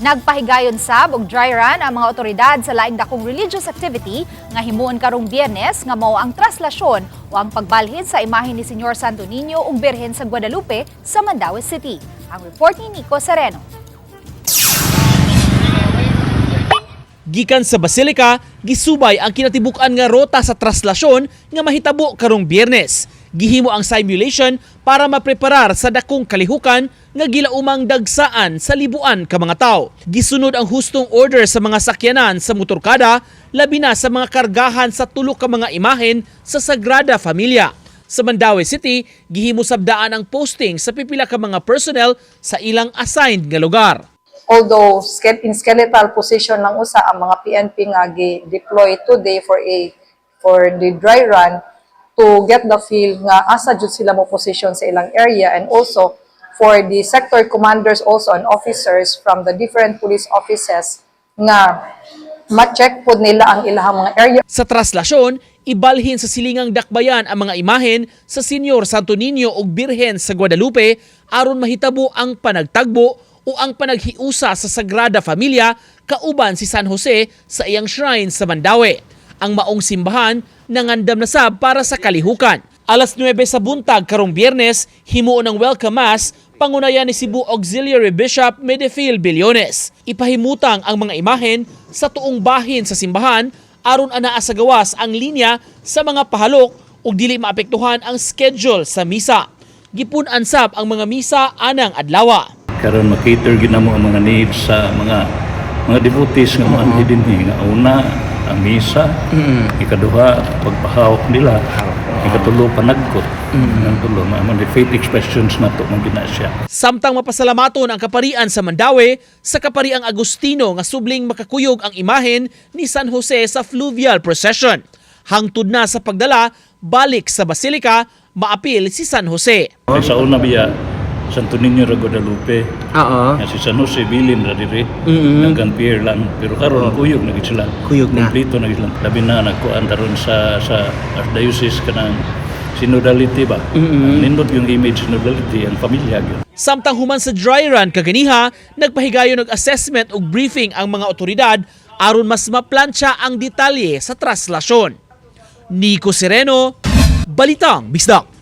Nagpahigayon sab og dry run ang mga otoridad sa laing dakong religious activity nga himuon karong Biyernes nga mao ang traslasyon o ang pagbalhin sa imahe ni Senyor Santo Niño ug Birhen sa Guadalupe sa Mandaue City. Ang report ni Nico Sereno. Gikan sa Basilica, gisubay ang kinatibuk-an nga rota sa traslasyon nga mahitabo karong Biyernes. Gihimo ang simulation para mapreparar sa dakong kalihukan nga gilaumang dagsaan sa libuan ka mga tao. Gisunod ang hustong order sa mga sakyanan sa motorkada, labi na sa mga kargahan sa tulo ka mga imahen sa Sagrada Familia. Sa Mandaue City, gihimo sabdaan ang posting sa pipila ka mga personnel sa ilang assigned nga lugar. although in skeletal position lang usa ang mga PNP nga gi-deploy today for a for the dry run to get the feel nga asa jud sila mo position sa ilang area and also for the sector commanders also and officers from the different police offices nga ma-check pod nila ang ilahang mga area Sa traslasyon, ibalhin sa silingang dakbayan ang mga imahen sa Senyor Santo Niño ug Birhen sa Guadalupe aron mahitabo ang panagtagbo o ang panaghiusa sa Sagrada Familia kauban si San Jose sa iyang shrine sa Mandaue. Ang maong simbahan nangandam na sab para sa kalihukan. Alas 9 sa buntag karong Biyernes, himuon ang welcome mass pangunayan ni Cebu Auxiliary Bishop Medefil Billones. Ipahimutang ang mga imahen sa tuong bahin sa simbahan aron anaa sa gawas ang linya sa mga pahalok ug dili maapektuhan ang schedule sa misa. Gipun-an sab ang mga misa anang adlaw. karon makater gid namo ang mga needs sa mga mga devotees nga mga dinhi nga una ang misa ikaduha pagpahawak nila ikatulo panagkot ang tulo mga faith expressions nato man ginasya Samtang mapasalamaton ang kaparian sa Mandaue sa kapariang Agustino nga subling makakuyog ang imahen ni San Jose sa fluvial procession. Hangtod na sa pagdala, balik sa Basilica, maapil si San Jose. sa una biya Santo Niño ra Guadalupe Oo. nga si San Jose bilin ra diri Mm-mm. hanggang pier lang pero karon kuyog na gid sila Kuyog na. Kompleto na gid sila labi na nagkuan taron sa sa archdiocese kanang synodality ba Mm-mm. nindot yung image synodality ang pamilya gyud Samtang human sa dry run kaganiha, nagpahigayon og assessment ug briefing ang mga otoridad aron mas maplansya ang detalye sa traslasyon. Nico Sereno, Balitang Bisdak.